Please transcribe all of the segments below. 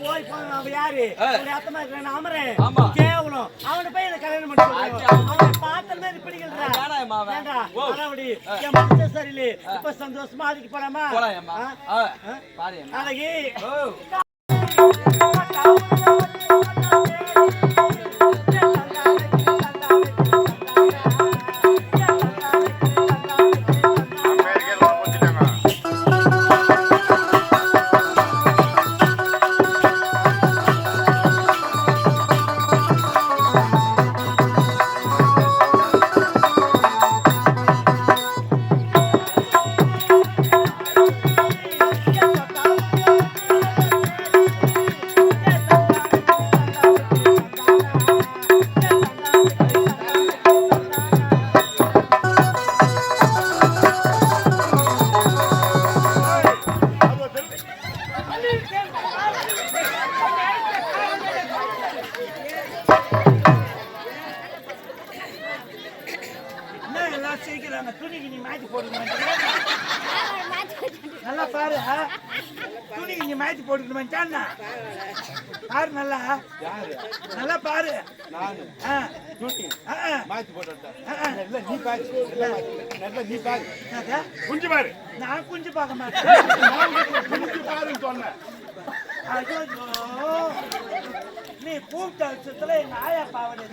போய் போய் அவன் யாரு? அத்தம்மா இருக்கிறானே, அமரன். கேவலம். அவனை போய் கல்யாணம் பண்ணி பார்த்த மாதிரி. அடாவடி, என் மனசே சரியில்லை. இப்ப சந்தோஷமா அதுக்கு போலாமா? அழகி. சிரிக்கிறாங்க? துணிக்கு நீ மாத்தி போட்டுக்கணுமா? நல்லா பாரு? துணிக்கு நீ மாத்தி போட்டுக்கணுமா நல்லா. பாரு. நல்ல நல்ல பாரு? குஞ்சு பாரு. நான் குஞ்சு பார்க்க மாட்டேன். குஞ்சு பாருன்னு சொன்னேன். நீ கூப்பிட்ட வருஷத்துல எங்க ஆயா பாவனை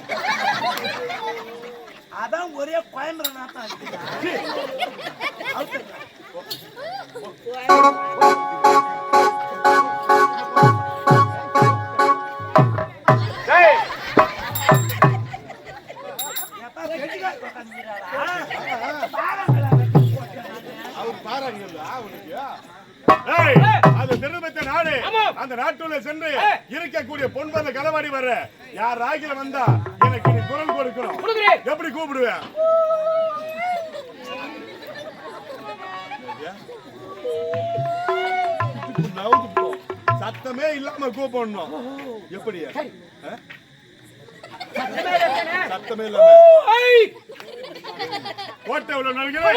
அதான் ஒரே கோயம்புற போட்டுறாங்க. அவர் பாராங்க அவனுக்கு? அது நிர்மித்த நாடு அந்த நாட்டுல சென்று இருக்கக்கூடிய பொன்பந்த களவாடி வர யார் ராகில வந்தா எனக்கு குரல் எப்படி கூப்பிடுவேன். சத்தமே இல்லாம கூப்பிடணும். எப்படி? சத்தமே இல்லாம. கோட்டை உள்ள நல்கிறேன்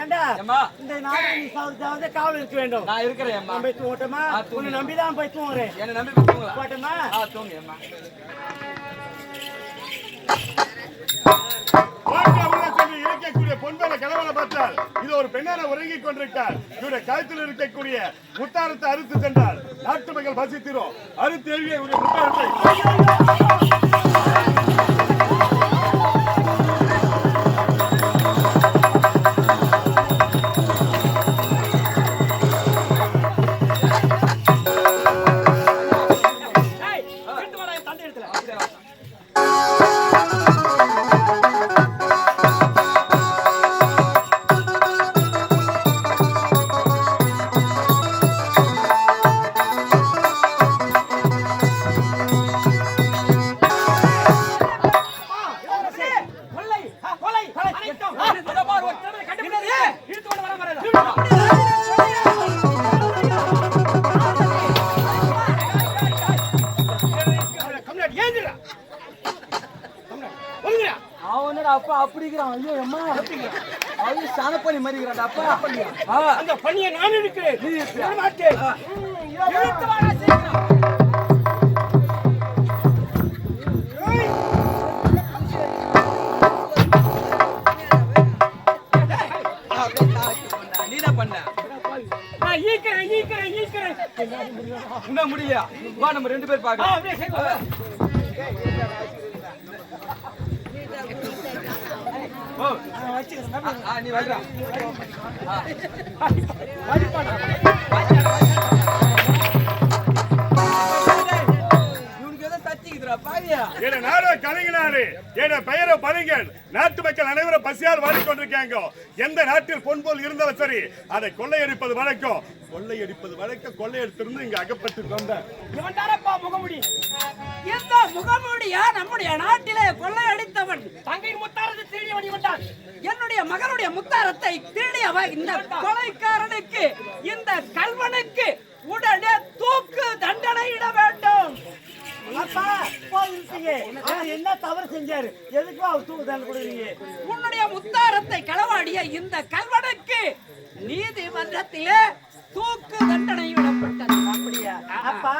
ஏண்டா? இந்த நாடு நீ சாவது காவல் இருக்க வேண்டும். நான் இருக்கிறேன் நான் போய் தூங்கட்டுமா. உன்னை நம்பிதான் போய் தூங்குறேன். என்னை நம்பி போட்டுங்களா போட்டோமா ஆ தூங்கு அம்மா கோட்டை உள்ள சென்று இருக்கக்கூடிய பொன்பல கலவலை பார்த்தால் இது ஒரு பெண்ணான உறங்கிக் கொண்டிருக்கார் இவருடைய கழுத்தில் இருக்கக்கூடிய முத்தாரத்தை அறுத்து சென்றார் நாட்டு மக்கள் பசித்திரும் அறுத்து எழுதிய முத்தாரத்தை தந்தை இடத்துல அப்படிங்கிறான். ஐயோ அம்மா. ஐயோ சனப்பணி மறிக்கிறான்டா அப்பா. ஆ. அந்த பணியை நான் இருக்கிறேன் நீ பண்ண நான் ஈக்கிறேன் ஈக்கிறேன் ஈக்கிறேன் என்ன முடியலையா? வா நம்ம ரெண்டு பேர் பார்க்கலாம். நீ வைடா. என நாடோ கலைஞனாரு என பெயரோ பலிங்கன் நாட்டு மக்கள் அனைவரும் பசியால் வாடிக்கொண்டிருக்காங்க. எந்த நாட்டில் பொன்போல் இருந்தாலும் சரி அதை கொள்ளையடிப்பது வழக்கம். கொள்ளையடிப்பது வழக்கம். கொள்ளையடித்திருந்து இங்க அகப்பட்டு தானப்பா முகமுடி? இந்த முகமூடியா? நம்முடைய நாட்டிலே கொள்ளையடித்தவன். தங்கையின் முத்தாரத்தை திருடி வந்தான் என்னுடைய மகனுடைய முத்தாரத்தை திருடியவன் இந்த கொலைக்காரனுக்கு இந்த கல்வனுக்கு உடனே தூக்கு தண்டனை இட வேண்டும். அப்பா போயிருக்கீங்க என்ன தவறு செஞ்சாரு? எதுக்கும் அவர் தூக்கு தண்டனை கொடுக்குறீங்க? உன்னுடைய முத்தாரத்தை களவாடிய இந்த கல்வனுக்கு நீதிமன்றத்திலே தூக்கு தண்டனை விடப்பட்டது. அப்படியா? அப்பா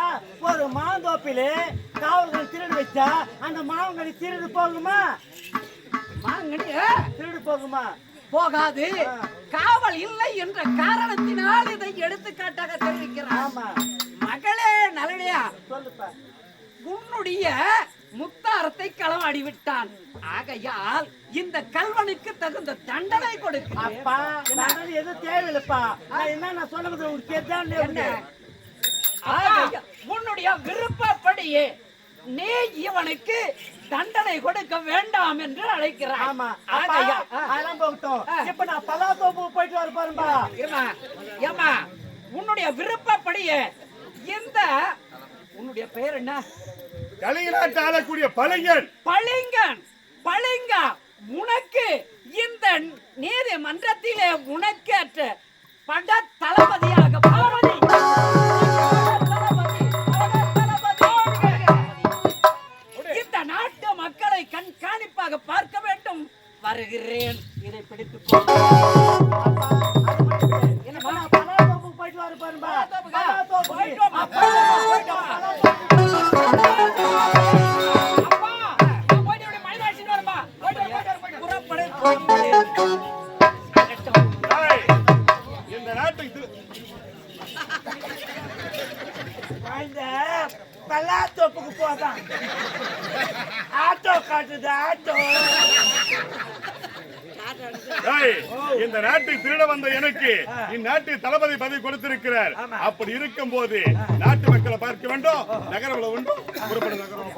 ஒரு மாந்தோப்பிலே காவல்கள் திருடு வச்சா அந்த மாவங்கடி திருடு போகுமா? வாங்கடி, திருடு போகுமா? போகாது. காவல் இல்லை என்ற காரணத்தினால் இதை எடுத்துக்காட்டாக தெரிவிக்கிறார். மகளே நலனையா சொல்லுப்பா. உன்னுடைய முத்தாரத்தை களவாடி விட்டான் ஆகையால் இந்த கல்வனுக்கு தகுந்த தண்டனை கொடுக்கிறேன். அப்பா நான் எதுவும் தேவையில்லைப்பா. நான் என்ன நான் தெரிஞ்சாண்டே என்ன? ஆகையால் உன்னுடைய விருப்பப்படியே நீ இவனுக்கு தண்டனை கொடுக்க வேண்டாம் என்று அழைக்கிறான் ஆமா. அப்பா ஆகையால், ஆ, அதெல்லாம் போகட்டும். இப்ப நான் பலாத்தோப்பு போயிட்டு வர பாருப்பா இருமா, ஏம்மா, உன்னுடைய விருப்பப்படியே இந்த உன்னுடைய பெயர் என்ன? கலைஞனாட்டு ஆளக்கூடிய பலிங்கன் பளிங்கன். பளிங்கா உனக்கு இந்த நீதிமன்றத்திலே உனக்கேற்ற பட தளபதியாக தளபதி போதான் ஆட்டோ காட்டுது ஆட்டோ. இந்த நாட்டுக்கு திருட வந்த எனக்கு இந்நாட்டு தளபதி பதவி கொடுத்திருக்கிறார். அப்படி இருக்கும் போது நாட்டு மக்களை பார்க்க வேண்டும் நகரம் வேண்டும் புறப்படும் நகரம்